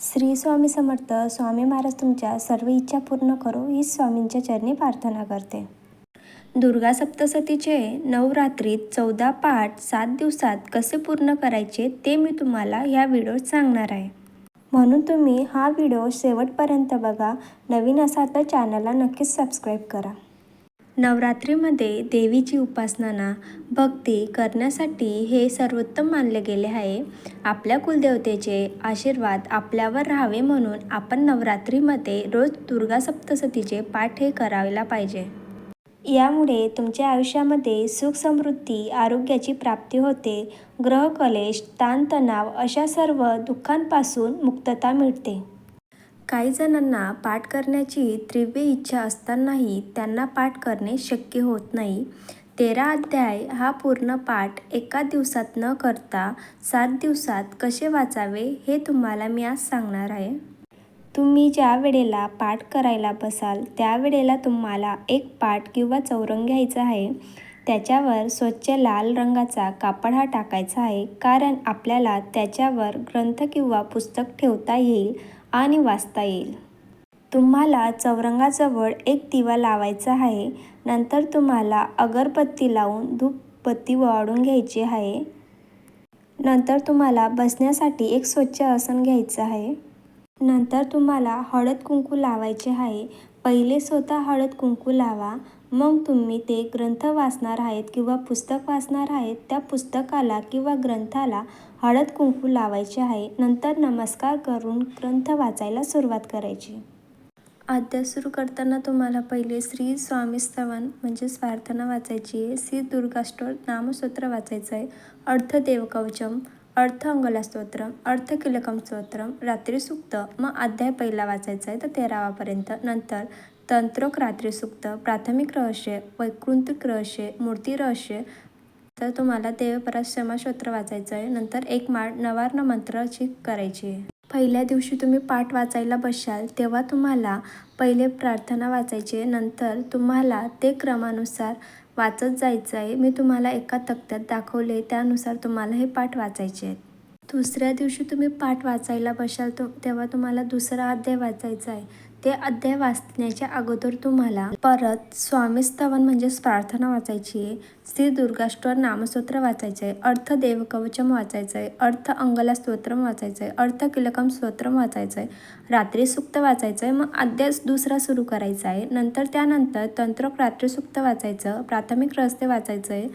श्री स्वामी समर्थ स्वामी महाराज तुमच्या सर्व इच्छा पूर्ण करो ही स्वामींच्या चरणी प्रार्थना करते. दुर्गा सप्तसतीचे नवरात्रीत चौदा पाठ सात दिवसात कसे पूर्ण करायचे ते मी तुम्हाला ह्या व्हिडिओत सांगणार आहे. म्हणून तुम्ही हा व्हिडिओ शेवटपर्यंत बघा. नवीन असा तर चॅनलला नक्कीच सबस्क्राईब करा. नवरात्रीमध्ये देवीची उपासना भक्ती करण्यासाठी हे सर्वोत्तम मानले गेले आहे. आपल्या कुलदेवतेचे आशीर्वाद आपल्यावर राहावे म्हणून आपण नवरात्रीमध्ये रोज दुर्गा सप्तशतीचे पाठ हे करायला पाहिजे. यामुळे तुमच्या आयुष्यामध्ये सुख समृद्धी आरोग्याची प्राप्ती होते. ग्रहकलेश ताणतणाव अशा सर्व दुःखांपासून मुक्तता मिळते. काही जणांना पाठ करण्याची तीव्र इच्छा असतानाही त्यांना पाठ करणे शक्य होत नाही. तेरा अध्याय हा पूर्ण पाठ एका दिवसात न करता सात दिवसात कसे वाचावे हे तुम्हाला मी आज सांगणार आहे. तुम्ही ज्या वेळेला पाठ करायला बसाल त्यावेळेला तुम्हाला एक पाठ किंवा चौरंग घ्यायचा आहे. त्याच्यावर स्वच्छ लाल रंगाचा कापड हा टाकायचा आहे कारण आपल्याला त्याच्यावर ग्रंथ किंवा पुस्तक ठेवता येईल. आणि वाचता येईल. तुम्हाला चौरंगाजवळ एक दिवा लावायचा आहे. नंतर तुम्हाला अगरबत्ती लावून धूपबत्ती वाढून घ्यायची आहे. नंतर तुम्हाला बसण्यासाठी एक स्वच्छ आसन घ्यायचं आहे. नंतर तुम्हाला हळद कुंकू लावायचे आहे. पहिले स्वतः हळद कुंकू लावा. मग तुम्ही ते ग्रंथ वाचणार आहेत किंवा पुस्तक वाचणार आहेत त्या पुस्तकाला किंवा ग्रंथाला हळद कुंकू लावायचे आहे. नंतर नमस्कार करून ग्रंथ वाचायला सुरुवात करायची. आद्या सुरू करताना तुम्हाला पहिले श्री स्वामी स्तवन म्हणजे प्रार्थना वाचायची आहे. श्री दुर्गाष्टोर नामस्तोत्र वाचायचं आहे. अर्थ देवकवचम अर्थ अंगला स्तोत्रम अर्थ किलकम स्तोत्रम रात्री सुक्त मग अध्याय पहिला वाचायचा आहे तर तेरावापर्यंत. नंतर तंत्रोक रात्री सुक्त प्राथमिक रहस्य वैकृंतिक रहस्य मूर्ती रहस्य. तर तुम्हाला देवपरात क्षमास्तोत्र वाचायचं आहे. नंतर एक माळ नवार्ण मंत्राची करायची आहे. पहिल्या दिवशी तुम्ही पाठ वाचायला बसाल तेव्हा तुम्हाला पहिले प्रार्थना वाचायची आहे. नंतर तुम्हाला ते क्रमानुसार वाचत जायचं आहे. मी तुम्हाला एका तक्त्यात दाखवले त्यानुसार तुम्हाला हे पाठ वाचायचे आहेत. दुसऱ्या दिवशी तुम्ही पाठ वाचायला बसाल तो तेव्हा तुम्हाला दुसरा अध्याय वाचायचा आहे. ते अध्याय वाचण्याच्या अगोदर तुम्हाला परत स्वामीस्तवन म्हणजेच प्रार्थना वाचायची आहे. श्री दुर्गाष्टवर नामसूत्र वाचायचं आहे. अर्थ देवकवचम वाचायचं आहे. अर्थ अंगला स्तोत्रम वाचायचं आहे. अर्थ किलकम स्तोत्रम वाचायचं आहे. रात्री सुक्त वाचायचं आहे. मग अध्याय दुसरा सुरू करायचा आहे. नंतर त्यानंतर तंत्रोक रात्री सुक्त वाचायचं प्राथमिक रहस्य वाचायचं आहे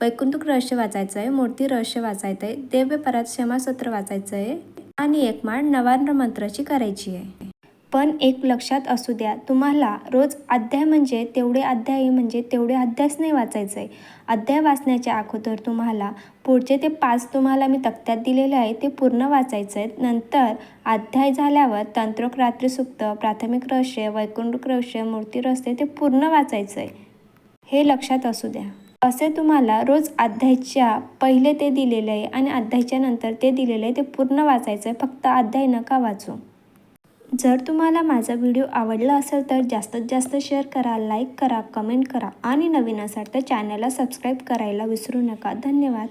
वैकुंठिक रहस्य वाचायचं आहे मूर्ती रहस्य वाचायचं आहे देव्य परात क्षमासूत्र वाचायचं आहे आणि एक माळ नवार्ण मंत्राची करायची आहे. पण एक लक्षात असू द्या तुम्हाला रोज अध्याय म्हणजे तेवढे अध्याय म्हणजे तेवढे अध्यायच नाही वाचायचं आहे अध्याय वाचण्याच्या अगोदर तुम्हाला पुढचे ते पाच तुम्हाला मी तक्त्यात दिलेले आहे ते पूर्ण वाचायचं आहे नंतर अध्याय झाल्यावर तंत्रोक रात्री सुक्त प्राथमिक रहस्य वैकुंठ रहस्य मूर्ती रहस्य ते पूर्ण वाचायचं आहे हे लक्षात असू द्या. असे तुम्हाला रोज अध्यायच्या पहिले ते दिलेले आहे आणि अध्यायच्या नंतर ते दिलेलं आहे ते पूर्ण वाचायचं आहे फक्त अध्याय नका वाचू. जर तुम्हाला माझा व्हिडिओ आवडला असेल तर जास्तीत जास्त शेअर करा लाईक करा कमेंट करा आणि नवीन असाल तर चॅनलला सबस्क्राईब करायला विसरू नका. धन्यवाद.